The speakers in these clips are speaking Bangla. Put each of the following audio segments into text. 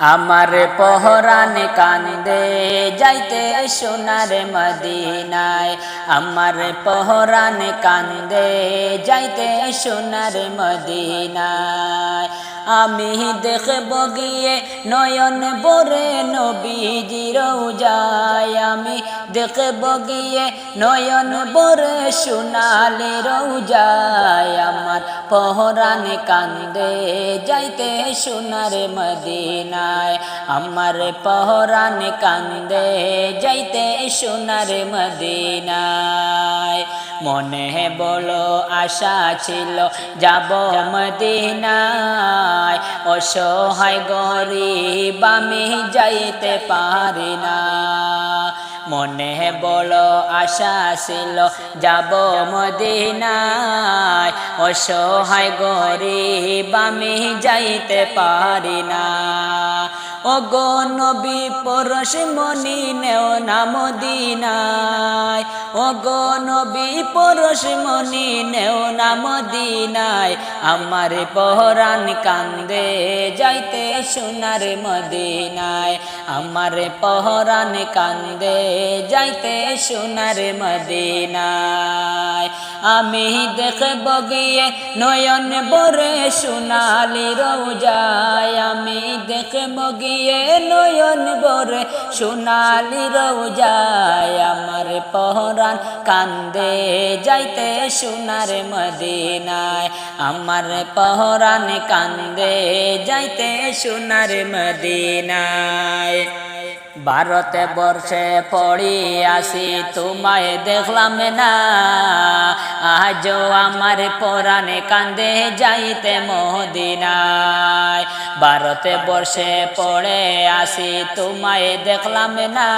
আমার পহরান কান্দে, যাইতে সোনার মদিনায়। আমার পহরান কান্দে, যাইতে সোনার মদিনায়। আমি দেখব গিয়ে নয়ন বরে নবীজির যায় আমি দেখব গিয়ে নয়ন বরে সোনালে যায় আমার পহরান কান্দে যাইতে সোনার মদিনায়। আমার পহরান কান্দে যাইতে সোনার মদিনায়। মনে বলো আশা ছিল যাব মদিনায়। অসহায় গরিব আমি যাইতে পারি না। মনে বল আশা ছিল যাব মদিনায়। অসহায় গরিব আমি যাইতে পারি না। ও গো নবী পরশ মনি নেও না মদিনায় ও গো নবী পরশ মনি নেও না মদিনায় আমার পহরান কান্দে যাইতে সোনার মদিনায়। আমার পহরান কান্দে যাইতে সোনার মদিনায়। আমি দেখব গিয়ে নয়ন বরে সোনালি রোজায়। আমি দেখব গিয়ে নয়ন বরে সোনালি রোজায় আমার পহরান কান্দে যাইতে সোনার মদিনায়। আমার পহরান কান্দে যাইতে সোনার মদিনায়। ভারতে বর্ষে পড়ি আসি, তোমায় দেখলাম না। আজও আমার পরাণে কান্দে যাইতে মদিনায়। ভারতে বর্ষে পড়ে আসি, তোমায় দেখলাম না।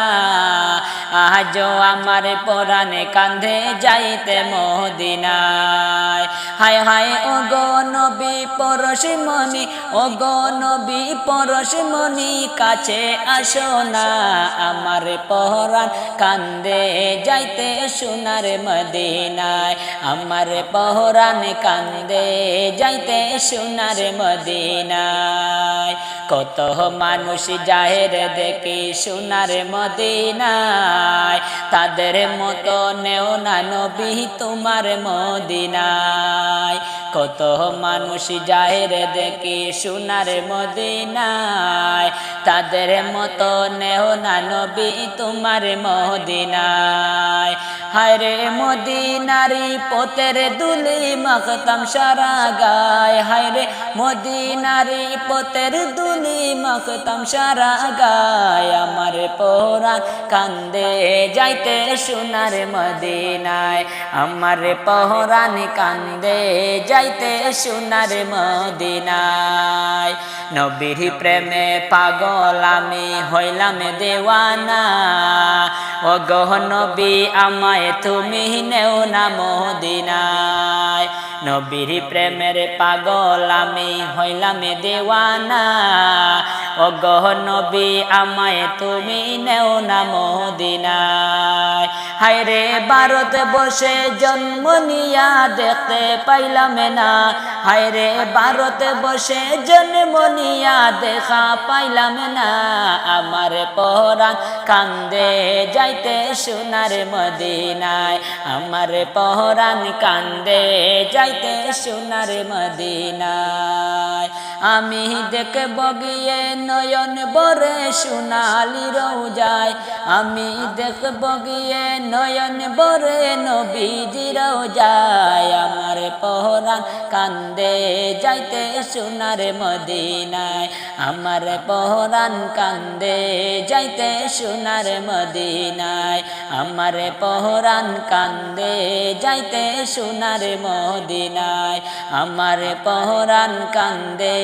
আজও আমার পরাণে কান্দে যাইতে মদিনায়। হায় হায় ও নবী পরশ মনি ও নবী পরশ মনি কাছে আসো না আমার পহরান, কান্দে যাইতে সোনার মদিনায়। আমার পহরান, কান্দে যাইতে সোনার মদিনায়। কত মানুষ জাহের দেখি সোনার মদিনায়। তাদের মতো নেও না নবী তোমার মদিনায়। কত মানুষ জাহের দেখি সোনার মদিনায়। তাদের মতো নেও না নবী তোমার মদিনায়। হায়রে মদিনারি পোতের দুলি মাখতাম সারা গায়। হায়রে মদিনারি পোতের দুলি মাখতাম সারা গায়। আমার পোরান কান্দে যাইতে সোনার মদিনায়। আমার পহরান কান্দে যাইতে সোনার মদিনায়। নবীর প্রেমে পাগল আমি হইলাম দেওয়ানা। ও গহ নবী আমায় তুমি নেও না মদিনায়। নবীর প্রেমের পাগল আমি হইলাম দেওয়ানা। ও গহনবী আমায় তুমি নেও না মদিনায়। হায়রে ভারত বসে জন্ম নিয়া দেখতে পাইলাম না। হায়রে ভারত বসে জন্ম নিয়া দেখা পাইলাম না। আমার পহরান কান্দে যাইতে সোনার মদিনায়। আমার পহরান কান্দে যাইতে সোনার মদিনায়। আমি দেখে বগিয়ে নয়ন বরে সোনালি রোজায়। আমি দেখ বগিয়ে নয়ন বরে নবীজি আমার পহরান কান্দে যাইতে সোনার মদিনায়। আমার পহরান কান্দে যাইতে সোনার মদিনায়। আমার পহরান কান্দে যাইতে সোনার মদিনায়। আমার পহরান কান্দে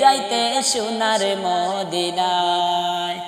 যাইতে সোনার মদিনায়।